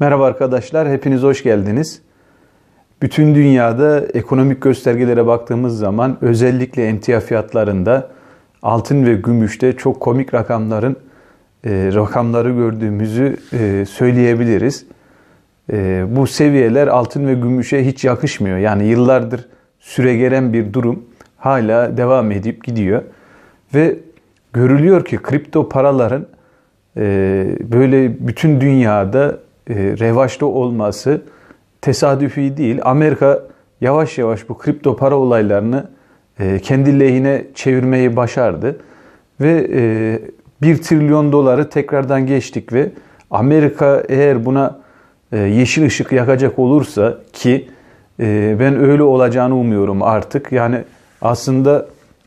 Merhaba arkadaşlar, hepiniz hoş geldiniz. Bütün dünyada ekonomik göstergelere baktığımız zaman özellikle emtia fiyatlarında altın ve gümüşte çok komik rakamların e, rakamları gördüğümüzü e, söyleyebiliriz. E, bu seviyeler altın ve gümüşe hiç yakışmıyor. Yani yıllardır süregelen bir durum hala devam edip gidiyor. Ve görülüyor ki kripto paraların e, böyle bütün dünyada revaçta olması tesadüfi değil. Amerika yavaş yavaş bu kripto para olaylarını e, kendi lehine çevirmeyi başardı. Ve e, 1 trilyon doları tekrardan geçtik ve Amerika eğer buna e, yeşil ışık yakacak olursa ki e, ben öyle olacağını umuyorum artık. Yani aslında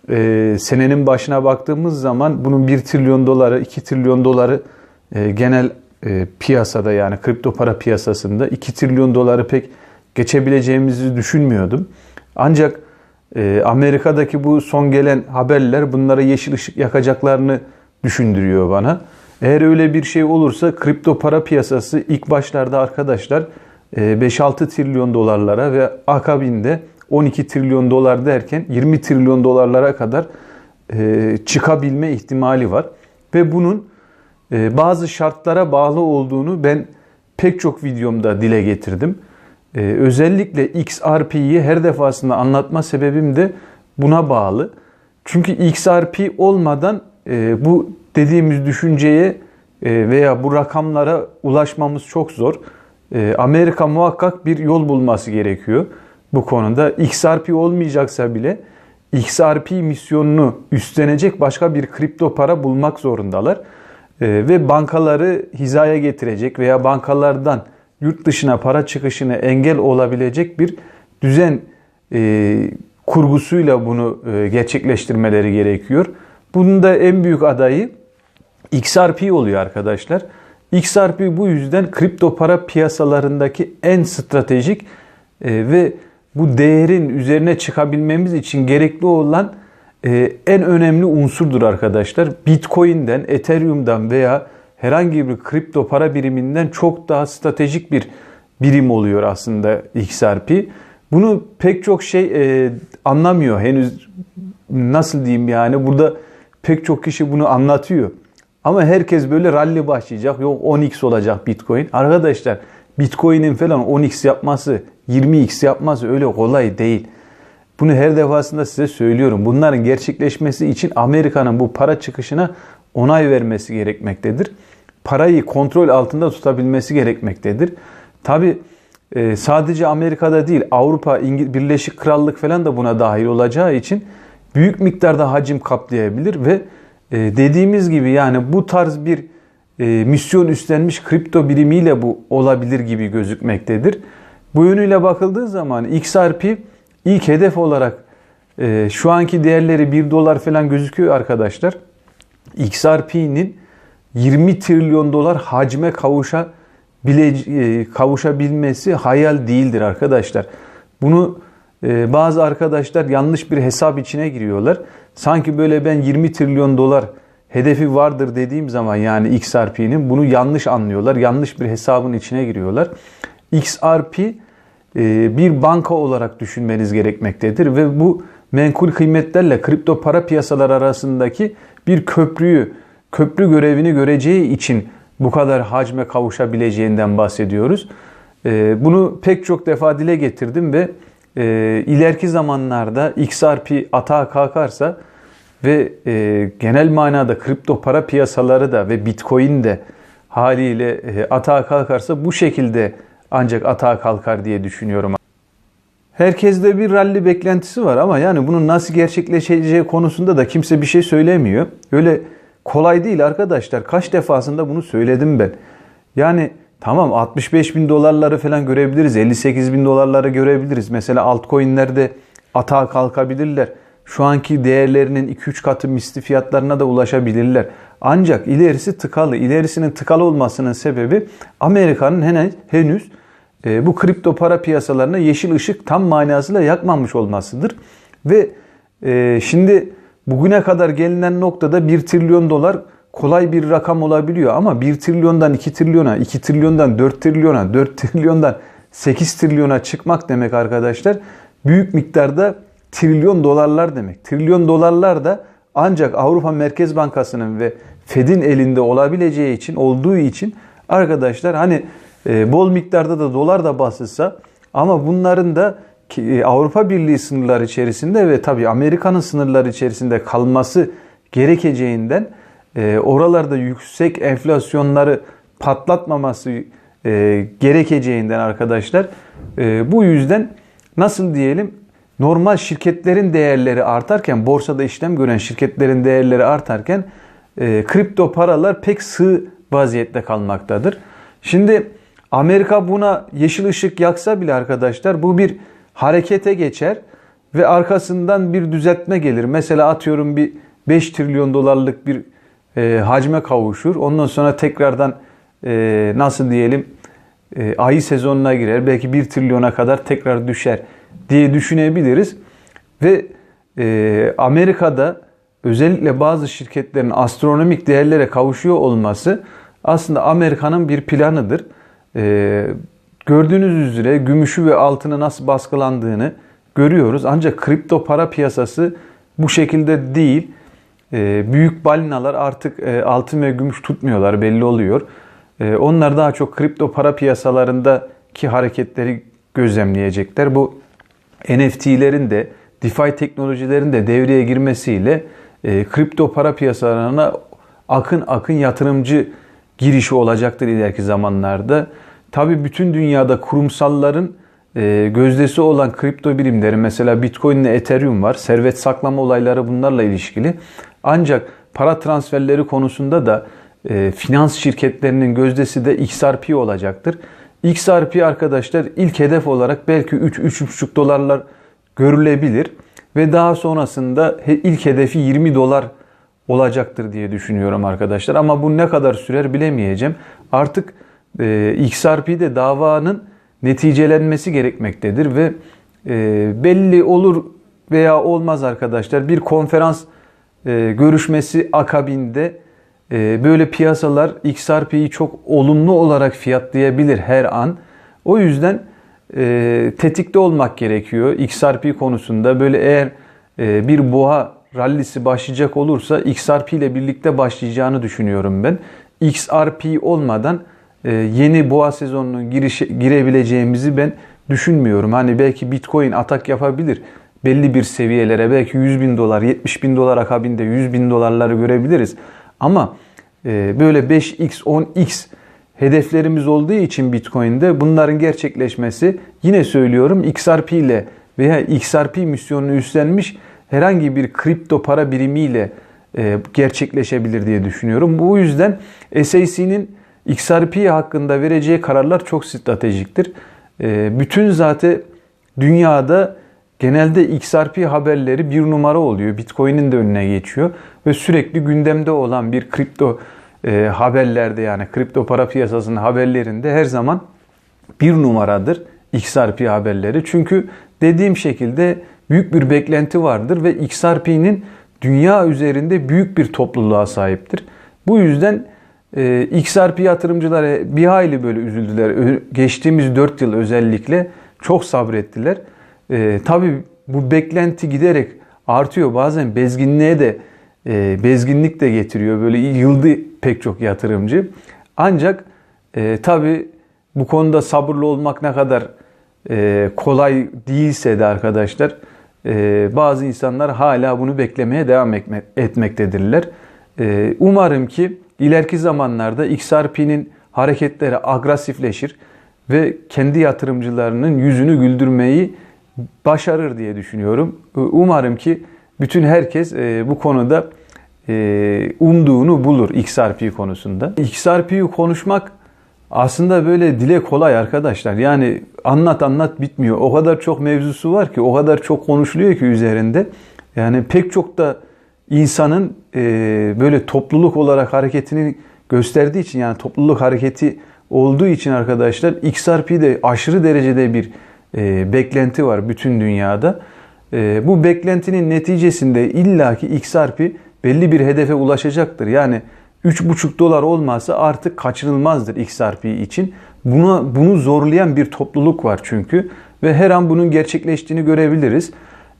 e, senenin başına baktığımız zaman bunun 1 trilyon doları, 2 trilyon doları e, genel e, piyasada yani kripto para piyasasında 2 trilyon doları pek geçebileceğimizi düşünmüyordum. Ancak e, Amerika'daki bu son gelen haberler bunlara yeşil ışık yakacaklarını düşündürüyor bana. Eğer öyle bir şey olursa kripto para piyasası ilk başlarda arkadaşlar 5-6 trilyon dolarlara ve akabinde 12 trilyon dolar derken 20 trilyon dolarlara kadar çıkabilme ihtimali var. Ve bunun ee, bazı şartlara bağlı olduğunu ben pek çok videomda dile getirdim. Ee, özellikle XRP'yi her defasında anlatma sebebim de buna bağlı. Çünkü XRP olmadan e, bu dediğimiz düşünceye e, veya bu rakamlara ulaşmamız çok zor. E, Amerika muhakkak bir yol bulması gerekiyor bu konuda. XRP olmayacaksa bile XRP misyonunu üstlenecek başka bir kripto para bulmak zorundalar. Ee, ve bankaları hizaya getirecek veya bankalardan yurt dışına para çıkışına engel olabilecek bir düzen e, kurgusuyla bunu e, gerçekleştirmeleri gerekiyor. Bunun da en büyük adayı XRP oluyor arkadaşlar. XRP bu yüzden kripto para piyasalarındaki en stratejik e, ve bu değerin üzerine çıkabilmemiz için gerekli olan e, en önemli unsurdur arkadaşlar. Bitcoin'den, Ethereum'dan veya herhangi bir kripto para biriminden çok daha stratejik bir birim oluyor aslında XRP. Bunu pek çok şey e, anlamıyor henüz nasıl diyeyim yani burada pek çok kişi bunu anlatıyor. Ama herkes böyle rally başlayacak. Yok 10x olacak Bitcoin. Arkadaşlar Bitcoin'in falan 10x yapması, 20x yapması öyle kolay değil. Bunu her defasında size söylüyorum. Bunların gerçekleşmesi için Amerika'nın bu para çıkışına onay vermesi gerekmektedir. Parayı kontrol altında tutabilmesi gerekmektedir. Tabi e, sadece Amerika'da değil Avrupa, Birleşik Krallık falan da buna dahil olacağı için büyük miktarda hacim kaplayabilir ve e, dediğimiz gibi yani bu tarz bir e, misyon üstlenmiş kripto birimiyle bu olabilir gibi gözükmektedir. Bu yönüyle bakıldığı zaman XRP İlk hedef olarak e, şu anki değerleri 1 dolar falan gözüküyor arkadaşlar. XRP'nin 20 trilyon dolar hacme kavuşa bile, e, kavuşabilmesi hayal değildir arkadaşlar. Bunu e, bazı arkadaşlar yanlış bir hesap içine giriyorlar. Sanki böyle ben 20 trilyon dolar hedefi vardır dediğim zaman yani XRP'nin bunu yanlış anlıyorlar. Yanlış bir hesabın içine giriyorlar. XRP bir banka olarak düşünmeniz gerekmektedir ve bu menkul kıymetlerle kripto para piyasalar arasındaki bir köprüyü, köprü görevini göreceği için bu kadar hacme kavuşabileceğinden bahsediyoruz. E, bunu pek çok defa dile getirdim ve e, ileriki zamanlarda XRP atağa kalkarsa ve genel manada kripto para piyasaları da ve Bitcoin de haliyle atağa kalkarsa bu şekilde ancak atağa kalkar diye düşünüyorum. Herkeste bir ralli beklentisi var ama yani bunun nasıl gerçekleşeceği konusunda da kimse bir şey söylemiyor. Öyle kolay değil arkadaşlar. Kaç defasında bunu söyledim ben. Yani tamam 65 bin dolarları falan görebiliriz. 58 bin dolarları görebiliriz. Mesela altcoin'lerde atağa kalkabilirler. Şu anki değerlerinin 2-3 katı misli fiyatlarına da ulaşabilirler. Ancak ilerisi tıkalı. İlerisinin tıkalı olmasının sebebi Amerika'nın henüz e, bu kripto para piyasalarına yeşil ışık tam manasıyla yakmamış olmasıdır. Ve e, şimdi bugüne kadar gelinen noktada 1 trilyon dolar kolay bir rakam olabiliyor ama 1 trilyondan 2 trilyona, 2 trilyondan 4 trilyona, 4 trilyondan 8 trilyona çıkmak demek arkadaşlar. Büyük miktarda trilyon dolarlar demek. Trilyon dolarlar da ancak Avrupa Merkez Bankası'nın ve Fed'in elinde olabileceği için, olduğu için arkadaşlar hani e, bol miktarda da dolar da basılsa ama bunların da e, Avrupa Birliği sınırları içerisinde ve tabii Amerika'nın sınırları içerisinde kalması gerekeceğinden e, oralarda yüksek enflasyonları patlatmaması gerekeceğinden arkadaşlar bu yüzden nasıl diyelim normal şirketlerin değerleri artarken borsada işlem gören şirketlerin değerleri artarken kripto paralar pek sığ vaziyette kalmaktadır. Şimdi Amerika buna yeşil ışık yaksa bile arkadaşlar bu bir harekete geçer ve arkasından bir düzeltme gelir. Mesela atıyorum bir 5 trilyon dolarlık bir e, hacme kavuşur. Ondan sonra tekrardan e, nasıl diyelim e, ayı sezonuna girer. Belki 1 trilyona kadar tekrar düşer diye düşünebiliriz. Ve e, Amerika'da özellikle bazı şirketlerin astronomik değerlere kavuşuyor olması aslında Amerika'nın bir planıdır. Ee, gördüğünüz üzere gümüşü ve altını nasıl baskılandığını görüyoruz. Ancak kripto para piyasası bu şekilde değil. Ee, büyük balinalar artık e, altın ve gümüş tutmuyorlar belli oluyor. Ee, onlar daha çok kripto para piyasalarındaki hareketleri gözlemleyecekler. Bu NFT'lerin de DeFi teknolojilerin de devreye girmesiyle e, kripto para piyasalarına akın akın yatırımcı girişi olacaktır ileriki zamanlarda. Tabi bütün dünyada kurumsalların e, gözdesi olan kripto birimleri mesela Bitcoin ile Ethereum var. Servet saklama olayları bunlarla ilişkili. Ancak para transferleri konusunda da e, finans şirketlerinin gözdesi de XRP olacaktır. XRP arkadaşlar ilk hedef olarak belki 3-3,5 dolarlar görülebilir. Ve daha sonrasında ilk hedefi 20 dolar olacaktır diye düşünüyorum arkadaşlar. Ama bu ne kadar sürer bilemeyeceğim. Artık e, XRP'de davanın neticelenmesi gerekmektedir ve e, belli olur veya olmaz arkadaşlar. Bir konferans e, görüşmesi akabinde e, böyle piyasalar XRP'yi çok olumlu olarak fiyatlayabilir her an. O yüzden e, tetikte olmak gerekiyor XRP konusunda. Böyle eğer e, bir boğa rallisi başlayacak olursa XRP ile birlikte başlayacağını düşünüyorum ben. XRP olmadan e, yeni boğa sezonunun girişe, girebileceğimizi ben düşünmüyorum. Hani belki Bitcoin atak yapabilir belli bir seviyelere belki 100 bin dolar 70 bin dolar akabinde 100 bin dolarları görebiliriz. Ama e, böyle 5x 10x hedeflerimiz olduğu için Bitcoin'de bunların gerçekleşmesi yine söylüyorum XRP ile veya XRP misyonunu üstlenmiş herhangi bir kripto para birimiyle e, gerçekleşebilir diye düşünüyorum. Bu yüzden SAC'nin XRP hakkında vereceği kararlar çok stratejiktir. E, bütün zaten dünyada genelde XRP haberleri bir numara oluyor. Bitcoin'in de önüne geçiyor ve sürekli gündemde olan bir kripto e, haberlerde yani kripto para piyasasının haberlerinde her zaman bir numaradır XRP haberleri. Çünkü dediğim şekilde büyük bir beklenti vardır ve XRP'nin dünya üzerinde büyük bir topluluğa sahiptir. Bu yüzden e, XRP yatırımcıları bir hayli böyle üzüldüler. Geçtiğimiz 4 yıl özellikle çok sabrettiler. E, tabii bu beklenti giderek artıyor. Bazen bezginliğe de e, bezginlik de getiriyor. Böyle yıldı pek çok yatırımcı. Ancak e, tabii bu konuda sabırlı olmak ne kadar e, kolay değilse de arkadaşlar e, bazı insanlar hala bunu beklemeye devam etmektedirler. E, umarım ki ileriki zamanlarda XRP'nin hareketleri agresifleşir ve kendi yatırımcılarının yüzünü güldürmeyi başarır diye düşünüyorum. E, umarım ki bütün herkes e, bu konuda e, umduğunu bulur XRP konusunda. XRP'yi konuşmak aslında böyle dile kolay arkadaşlar. Yani anlat anlat bitmiyor. O kadar çok mevzusu var ki, o kadar çok konuşuluyor ki üzerinde. Yani pek çok da insanın e, böyle topluluk olarak hareketini gösterdiği için yani topluluk hareketi olduğu için arkadaşlar XRP'de aşırı derecede bir e, beklenti var bütün dünyada. E, bu beklentinin neticesinde illaki XRP belli bir hedefe ulaşacaktır. Yani 3,5 dolar olmasa artık kaçınılmazdır XRP için. Buna, bunu zorlayan bir topluluk var çünkü ve her an bunun gerçekleştiğini görebiliriz.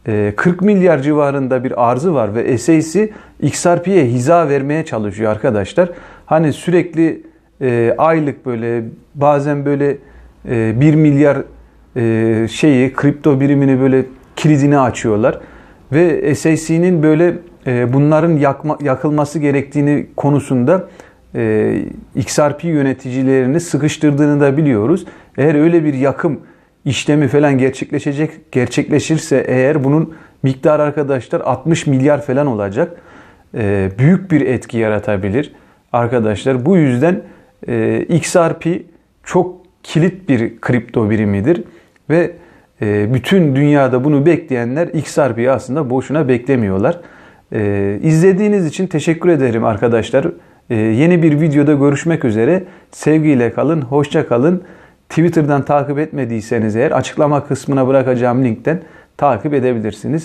Ee, 40 milyar civarında bir arzı var ve SAC XRP'ye hiza vermeye çalışıyor arkadaşlar. Hani sürekli e, aylık böyle bazen böyle e, 1 milyar e, şeyi kripto birimini böyle kilidini açıyorlar ve SAC'nin böyle e, bunların yakma, yakılması gerektiğini konusunda e, XRP yöneticilerini sıkıştırdığını da biliyoruz. Eğer öyle bir yakım işlemi falan gerçekleşecek gerçekleşirse eğer bunun miktarı arkadaşlar 60 milyar falan olacak. E, büyük bir etki yaratabilir arkadaşlar. Bu yüzden XRP çok kilit bir kripto birimidir ve bütün dünyada bunu bekleyenler XRP'yi aslında boşuna beklemiyorlar. E, izlediğiniz için teşekkür ederim arkadaşlar. E, yeni bir videoda görüşmek üzere. Sevgiyle kalın, hoşça kalın. Twitter'dan takip etmediyseniz eğer açıklama kısmına bırakacağım linkten takip edebilirsiniz.